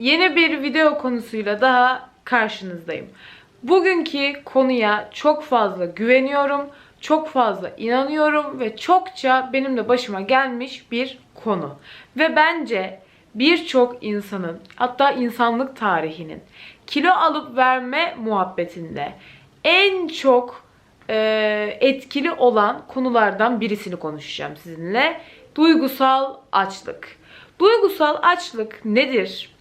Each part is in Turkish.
Yeni bir video konusuyla daha karşınızdayım. Bugünkü konuya çok fazla güveniyorum, çok fazla inanıyorum ve çokça benim de başıma gelmiş bir konu. Ve bence birçok insanın, hatta insanlık tarihinin kilo alıp verme muhabbetinde en çok e, etkili olan konulardan birisini konuşacağım sizinle. Duygusal açlık. Duygusal açlık nedir?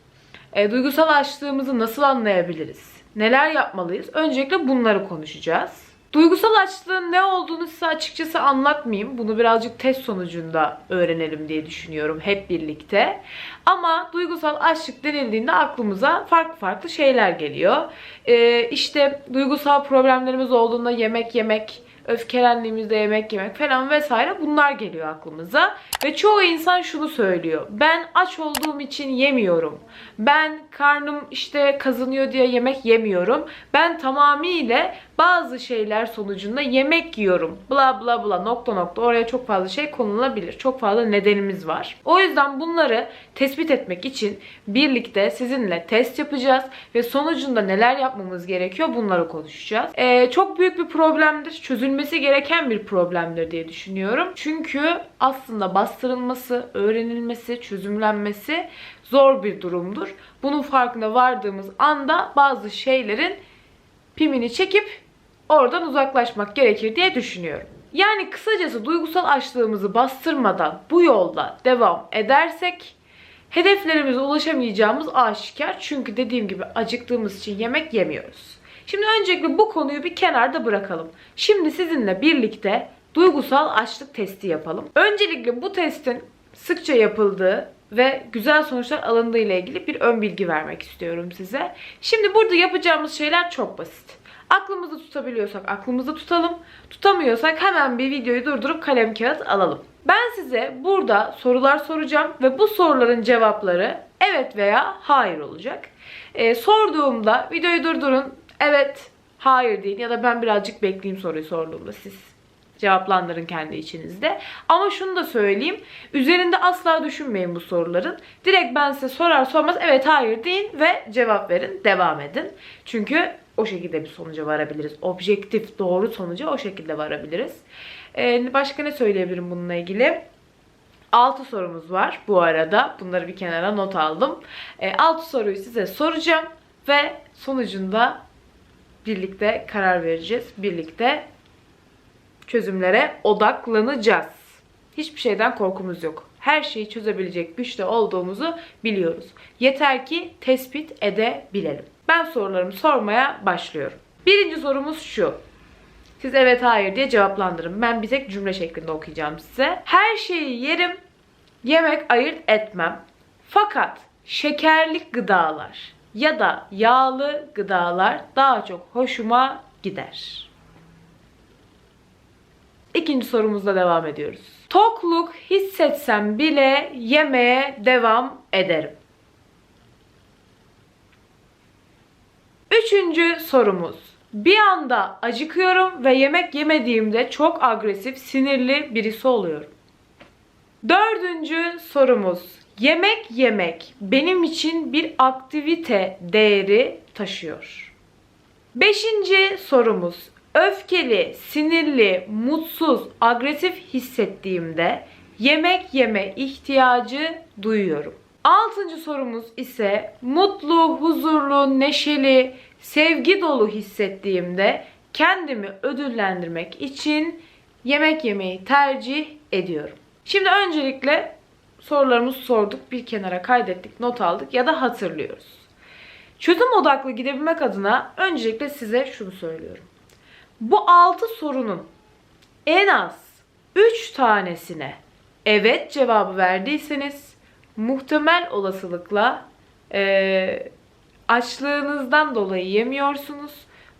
E, duygusal açlığımızı nasıl anlayabiliriz? Neler yapmalıyız? Öncelikle bunları konuşacağız. Duygusal açlığın ne olduğunu size açıkçası anlatmayayım. Bunu birazcık test sonucunda öğrenelim diye düşünüyorum hep birlikte. Ama duygusal açlık denildiğinde aklımıza farklı farklı şeyler geliyor. Ee, işte duygusal problemlerimiz olduğunda yemek yemek, öfkelendiğimizde yemek yemek falan vesaire bunlar geliyor aklımıza. Ve çoğu insan şunu söylüyor. Ben aç olduğum için yemiyorum. Ben karnım işte kazınıyor diye yemek yemiyorum. Ben tamamıyla bazı şeyler sonucunda yemek yiyorum. Bla bla bla nokta nokta oraya çok fazla şey konulabilir. Çok fazla nedenimiz var. O yüzden bunları tespit etmek için birlikte sizinle test yapacağız ve sonucunda neler yapmamız gerekiyor bunları konuşacağız. Ee, çok büyük bir problemdir. Çözülmesi gereken bir problemdir diye düşünüyorum. Çünkü aslında bastırılması, öğrenilmesi, çözümlenmesi zor bir durumdur. Bunun farkına vardığımız anda bazı şeylerin pimini çekip oradan uzaklaşmak gerekir diye düşünüyorum. Yani kısacası duygusal açlığımızı bastırmadan bu yolda devam edersek hedeflerimize ulaşamayacağımız aşikar. Çünkü dediğim gibi acıktığımız için yemek yemiyoruz. Şimdi öncelikle bu konuyu bir kenarda bırakalım. Şimdi sizinle birlikte duygusal açlık testi yapalım. Öncelikle bu testin sıkça yapıldığı ve güzel sonuçlar alındığı ile ilgili bir ön bilgi vermek istiyorum size. Şimdi burada yapacağımız şeyler çok basit. Aklımızda tutabiliyorsak aklımızda tutalım. Tutamıyorsak hemen bir videoyu durdurup kalem kağıt alalım. Ben size burada sorular soracağım ve bu soruların cevapları evet veya hayır olacak. Ee, sorduğumda videoyu durdurun. Evet, hayır deyin ya da ben birazcık bekleyeyim soruyu sorduğumda siz cevaplandırın kendi içinizde. Ama şunu da söyleyeyim. Üzerinde asla düşünmeyin bu soruların. Direkt ben size sorar sormaz evet hayır deyin ve cevap verin. Devam edin. Çünkü o şekilde bir sonuca varabiliriz. Objektif doğru sonuca o şekilde varabiliriz. Ee, başka ne söyleyebilirim bununla ilgili? 6 sorumuz var bu arada. Bunları bir kenara not aldım. 6 soruyu size soracağım ve sonucunda birlikte karar vereceğiz. Birlikte çözümlere odaklanacağız. Hiçbir şeyden korkumuz yok. Her şeyi çözebilecek güçte olduğumuzu biliyoruz. Yeter ki tespit edebilelim. Ben sorularımı sormaya başlıyorum. Birinci sorumuz şu. Siz evet hayır diye cevaplandırın. Ben bir tek cümle şeklinde okuyacağım size. Her şeyi yerim, yemek ayırt etmem. Fakat şekerli gıdalar ya da yağlı gıdalar daha çok hoşuma gider. İkinci sorumuzla devam ediyoruz. Tokluk hissetsem bile yemeye devam ederim. Üçüncü sorumuz. Bir anda acıkıyorum ve yemek yemediğimde çok agresif, sinirli birisi oluyorum. Dördüncü sorumuz. Yemek yemek benim için bir aktivite değeri taşıyor. Beşinci sorumuz. Öfkeli, sinirli, mutsuz, agresif hissettiğimde yemek yeme ihtiyacı duyuyorum. Altıncı sorumuz ise mutlu, huzurlu, neşeli, sevgi dolu hissettiğimde kendimi ödüllendirmek için yemek yemeyi tercih ediyorum. Şimdi öncelikle sorularımızı sorduk, bir kenara kaydettik, not aldık ya da hatırlıyoruz. Çözüm odaklı gidebilmek adına öncelikle size şunu söylüyorum. Bu 6 sorunun en az 3 tanesine evet cevabı verdiyseniz muhtemel olasılıkla e, açlığınızdan dolayı yemiyorsunuz.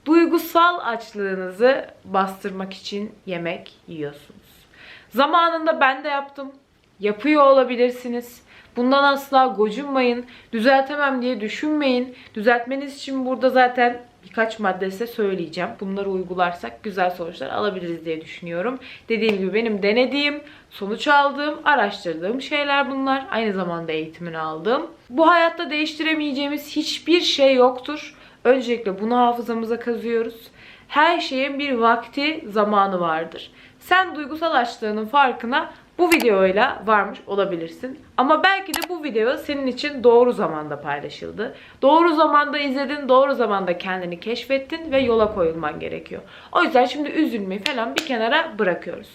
Duygusal açlığınızı bastırmak için yemek yiyorsunuz. Zamanında ben de yaptım. Yapıyor olabilirsiniz. Bundan asla gocunmayın. Düzeltemem diye düşünmeyin. Düzeltmeniz için burada zaten birkaç madde size söyleyeceğim. Bunları uygularsak güzel sonuçlar alabiliriz diye düşünüyorum. Dediğim gibi benim denediğim, sonuç aldığım, araştırdığım şeyler bunlar. Aynı zamanda eğitimini aldığım. Bu hayatta değiştiremeyeceğimiz hiçbir şey yoktur. Öncelikle bunu hafızamıza kazıyoruz. Her şeyin bir vakti, zamanı vardır. Sen duygusal açlığının farkına bu videoyla varmış olabilirsin. Ama belki de bu video senin için doğru zamanda paylaşıldı. Doğru zamanda izledin, doğru zamanda kendini keşfettin ve yola koyulman gerekiyor. O yüzden şimdi üzülmeyi falan bir kenara bırakıyoruz.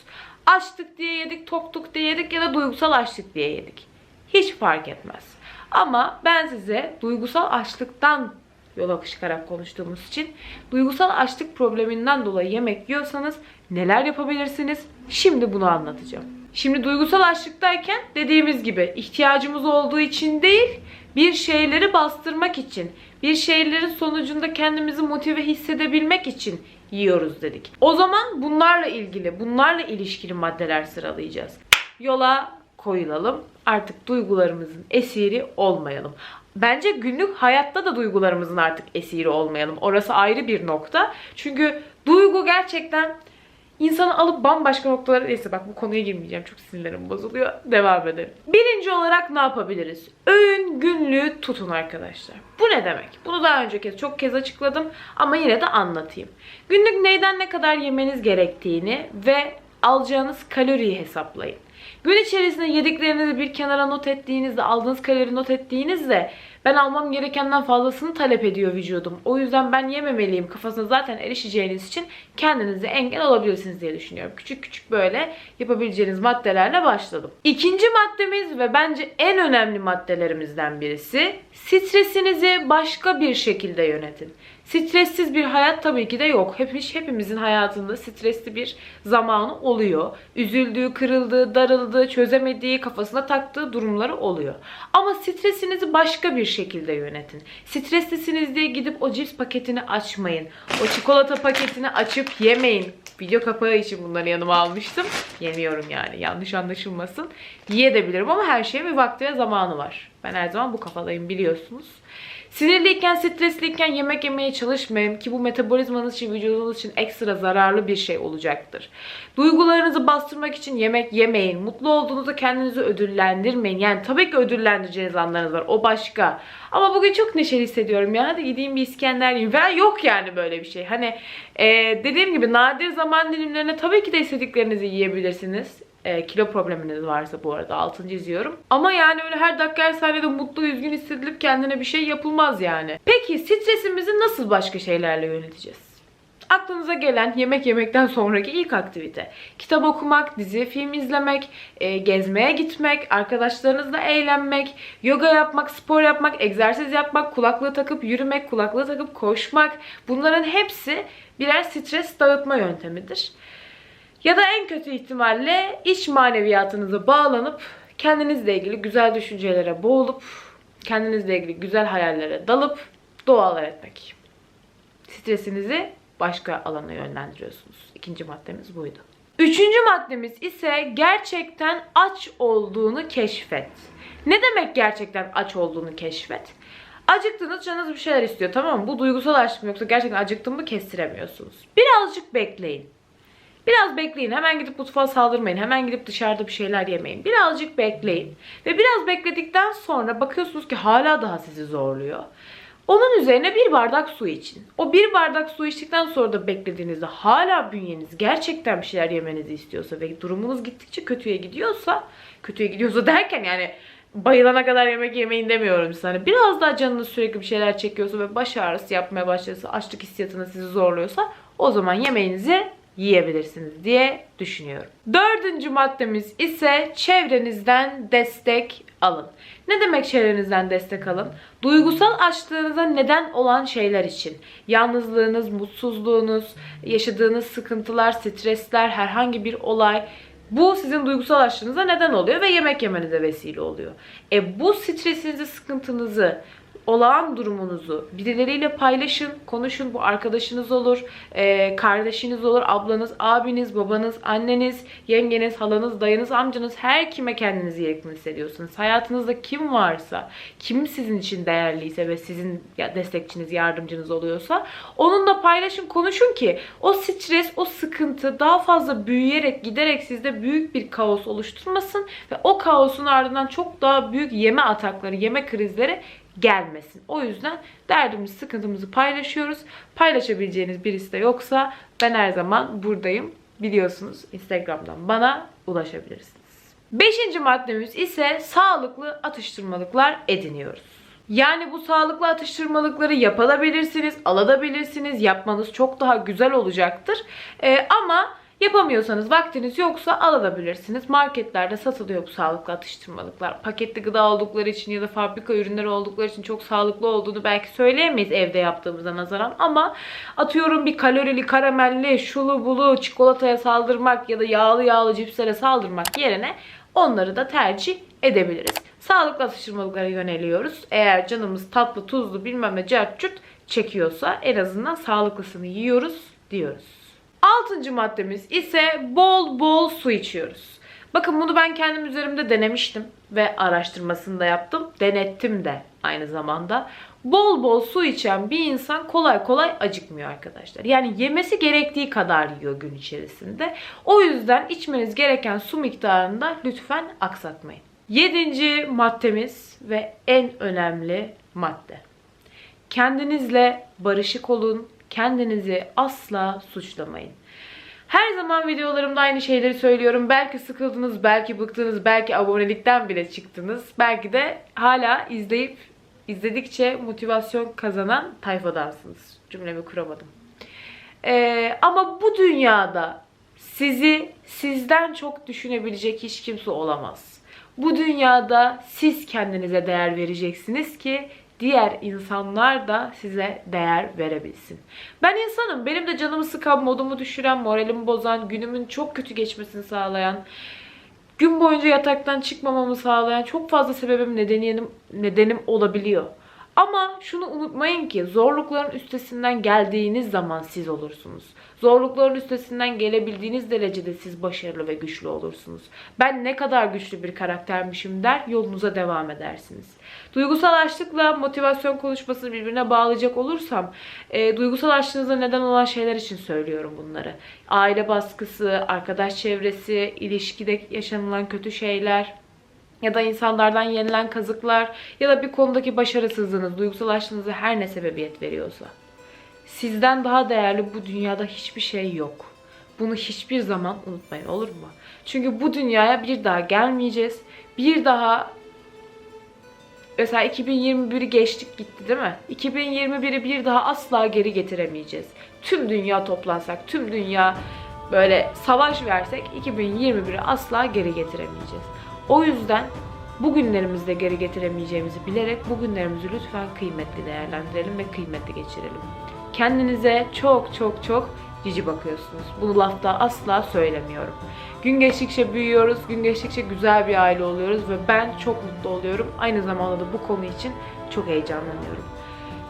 Açtık diye yedik, toktuk diye yedik ya da duygusal açlık diye yedik. Hiç fark etmez. Ama ben size duygusal açlıktan yola çıkarak konuştuğumuz için duygusal açlık probleminden dolayı yemek yiyorsanız neler yapabilirsiniz? Şimdi bunu anlatacağım. Şimdi duygusal açlıktayken dediğimiz gibi ihtiyacımız olduğu için değil, bir şeyleri bastırmak için, bir şeylerin sonucunda kendimizi motive hissedebilmek için yiyoruz dedik. O zaman bunlarla ilgili, bunlarla ilişkili maddeler sıralayacağız. Yola koyulalım. Artık duygularımızın esiri olmayalım. Bence günlük hayatta da duygularımızın artık esiri olmayalım. Orası ayrı bir nokta. Çünkü duygu gerçekten insanı alıp bambaşka noktalara... Neyse bak bu konuya girmeyeceğim. Çok sinirlerim bozuluyor. Devam edelim. Birinci olarak ne yapabiliriz? Öğün günlüğü tutun arkadaşlar. Bu ne demek? Bunu daha önce kez, çok kez açıkladım ama yine de anlatayım. Günlük neyden ne kadar yemeniz gerektiğini ve alacağınız kaloriyi hesaplayın. Gün içerisinde yediklerinizi bir kenara not ettiğinizde, aldığınız kalori not ettiğinizde ben almam gerekenden fazlasını talep ediyor vücudum. O yüzden ben yememeliyim kafasına zaten erişeceğiniz için kendinize engel olabilirsiniz diye düşünüyorum. Küçük küçük böyle yapabileceğiniz maddelerle başladım. İkinci maddemiz ve bence en önemli maddelerimizden birisi stresinizi başka bir şekilde yönetin. Stressiz bir hayat tabii ki de yok. Hepimiz, hepimizin hayatında stresli bir zamanı oluyor. Üzüldüğü, kırıldığı, darıldığı, çözemediği, kafasına taktığı durumları oluyor. Ama stresinizi başka bir şekilde yönetin. Streslisiniz diye gidip o cips paketini açmayın. O çikolata paketini açıp yemeyin. Video kapağı için bunları yanıma almıştım. Yemiyorum yani yanlış anlaşılmasın. Yiyebilirim ama her şeyin bir vakti ve zamanı var. Ben her zaman bu kafadayım biliyorsunuz. Sinirliyken, stresliyken yemek yemeye çalışmayın ki bu metabolizmanız için, vücudunuz için ekstra zararlı bir şey olacaktır. Duygularınızı bastırmak için yemek yemeyin. Mutlu olduğunuzda kendinizi ödüllendirmeyin. Yani tabii ki ödüllendireceğiniz anlarınız var. O başka. Ama bugün çok neşeli hissediyorum ya. Hadi gideyim bir İskender yiyeyim. Veya yok yani böyle bir şey. Hani e, dediğim gibi nadir zaman dilimlerine tabii ki de istediklerinizi yiyebilirsiniz. E, kilo probleminiz varsa bu arada altını çiziyorum. Ama yani öyle her dakika her saniyede mutlu üzgün hissedilip kendine bir şey yapılmaz yani. Peki stresimizi nasıl başka şeylerle yöneteceğiz? Aklınıza gelen yemek yemekten sonraki ilk aktivite. Kitap okumak, dizi, film izlemek, e, gezmeye gitmek, arkadaşlarınızla eğlenmek, yoga yapmak, spor yapmak, egzersiz yapmak, kulaklığı takıp yürümek, kulaklığı takıp koşmak. Bunların hepsi birer stres dağıtma yöntemidir. Ya da en kötü ihtimalle iç maneviyatınıza bağlanıp kendinizle ilgili güzel düşüncelere boğulup kendinizle ilgili güzel hayallere dalıp dualar etmek. Stresinizi başka alana yönlendiriyorsunuz. İkinci maddemiz buydu. Üçüncü maddemiz ise gerçekten aç olduğunu keşfet. Ne demek gerçekten aç olduğunu keşfet? Acıktınız canınız bir şeyler istiyor tamam mı? Bu duygusal açlık yoksa gerçekten acıktım mı kestiremiyorsunuz. Birazcık bekleyin. Biraz bekleyin. Hemen gidip mutfağa saldırmayın. Hemen gidip dışarıda bir şeyler yemeyin. Birazcık bekleyin. Ve biraz bekledikten sonra bakıyorsunuz ki hala daha sizi zorluyor. Onun üzerine bir bardak su için. O bir bardak su içtikten sonra da beklediğinizde hala bünyeniz gerçekten bir şeyler yemenizi istiyorsa ve durumunuz gittikçe kötüye gidiyorsa, kötüye gidiyorsa derken yani bayılana kadar yemek yemeyin demiyorum size. Hani biraz daha canınız sürekli bir şeyler çekiyorsa ve baş ağrısı yapmaya başlıyorsa, açlık hissiyatına sizi zorluyorsa o zaman yemeğinizi yiyebilirsiniz diye düşünüyorum. Dördüncü maddemiz ise çevrenizden destek alın. Ne demek çevrenizden destek alın? Duygusal açlığınıza neden olan şeyler için. Yalnızlığınız, mutsuzluğunuz, yaşadığınız sıkıntılar, stresler, herhangi bir olay bu sizin duygusal açlığınıza neden oluyor ve yemek yemenize vesile oluyor. E bu stresinizi, sıkıntınızı olağan durumunuzu birileriyle paylaşın, konuşun. Bu arkadaşınız olur, e, kardeşiniz olur, ablanız, abiniz, babanız, anneniz, yengeniz, halanız, dayınız, amcanız her kime kendinizi yakın hissediyorsunuz. Hayatınızda kim varsa, kim sizin için değerliyse ve sizin destekçiniz, yardımcınız oluyorsa onunla paylaşın, konuşun ki o stres, o sıkıntı daha fazla büyüyerek, giderek sizde büyük bir kaos oluşturmasın ve o kaosun ardından çok daha büyük yeme atakları, yeme krizleri gelmesin. O yüzden derdimizi, sıkıntımızı paylaşıyoruz. Paylaşabileceğiniz birisi de yoksa ben her zaman buradayım. Biliyorsunuz Instagram'dan bana ulaşabilirsiniz. Beşinci maddemiz ise sağlıklı atıştırmalıklar ediniyoruz. Yani bu sağlıklı atıştırmalıkları yapabilirsiniz, alabilirsiniz. Yapmanız çok daha güzel olacaktır. Ee, ama yapamıyorsanız, vaktiniz yoksa alabilirsiniz. Marketlerde satılıyor bu sağlıklı atıştırmalıklar. Paketli gıda oldukları için ya da fabrika ürünleri oldukları için çok sağlıklı olduğunu belki söyleyemeyiz evde yaptığımıza nazaran. Ama atıyorum bir kalorili, karamelli, şulu bulu, çikolataya saldırmak ya da yağlı yağlı cipslere saldırmak yerine onları da tercih edebiliriz. Sağlıklı atıştırmalıklara yöneliyoruz. Eğer canımız tatlı, tuzlu bilmem ne cart çekiyorsa en azından sağlıklısını yiyoruz diyoruz. Altıncı maddemiz ise bol bol su içiyoruz. Bakın bunu ben kendim üzerimde denemiştim ve araştırmasını da yaptım. Denettim de aynı zamanda. Bol bol su içen bir insan kolay kolay acıkmıyor arkadaşlar. Yani yemesi gerektiği kadar yiyor gün içerisinde. O yüzden içmeniz gereken su miktarını da lütfen aksatmayın. Yedinci maddemiz ve en önemli madde. Kendinizle barışık olun. Kendinizi asla suçlamayın. Her zaman videolarımda aynı şeyleri söylüyorum. Belki sıkıldınız, belki bıktınız, belki abonelikten bile çıktınız. Belki de hala izleyip izledikçe motivasyon kazanan tayfadansınız. Cümlemi kuramadım. Ee, ama bu dünyada sizi sizden çok düşünebilecek hiç kimse olamaz. Bu dünyada siz kendinize değer vereceksiniz ki diğer insanlar da size değer verebilsin. Ben insanım. Benim de canımı sıkan, modumu düşüren, moralimi bozan, günümün çok kötü geçmesini sağlayan, gün boyunca yataktan çıkmamamı sağlayan çok fazla sebebim nedenim, nedenim olabiliyor. Ama şunu unutmayın ki zorlukların üstesinden geldiğiniz zaman siz olursunuz. Zorlukların üstesinden gelebildiğiniz derecede siz başarılı ve güçlü olursunuz. Ben ne kadar güçlü bir karaktermişim der yolunuza devam edersiniz. Duygusal açlıkla motivasyon konuşmasını birbirine bağlayacak olursam e, duygusal açlığınıza neden olan şeyler için söylüyorum bunları. Aile baskısı, arkadaş çevresi, ilişkide yaşanılan kötü şeyler, ya da insanlardan yenilen kazıklar ya da bir konudaki başarısızlığınız, duygusal açlığınıza her ne sebebiyet veriyorsa. Sizden daha değerli bu dünyada hiçbir şey yok. Bunu hiçbir zaman unutmayın olur mu? Çünkü bu dünyaya bir daha gelmeyeceğiz. Bir daha mesela 2021'i geçtik gitti değil mi? 2021'i bir daha asla geri getiremeyeceğiz. Tüm dünya toplansak, tüm dünya böyle savaş versek 2021'i asla geri getiremeyeceğiz. O yüzden bugünlerimizde geri getiremeyeceğimizi bilerek bugünlerimizi lütfen kıymetli değerlendirelim ve kıymetli geçirelim. Kendinize çok çok çok cici bakıyorsunuz. Bunu lafta asla söylemiyorum. Gün geçtikçe büyüyoruz, gün geçtikçe güzel bir aile oluyoruz ve ben çok mutlu oluyorum. Aynı zamanda da bu konu için çok heyecanlanıyorum.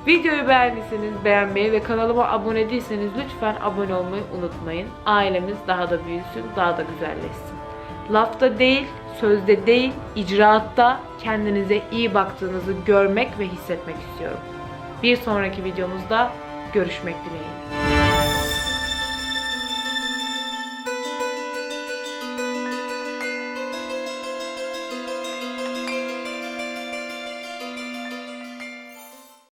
Videoyu beğendiyseniz beğenmeyi ve kanalıma abone değilseniz lütfen abone olmayı unutmayın. Ailemiz daha da büyüsün, daha da güzelleşsin. Lafta değil, sözde değil, icraatta kendinize iyi baktığınızı görmek ve hissetmek istiyorum. Bir sonraki videomuzda görüşmek dileğiyle.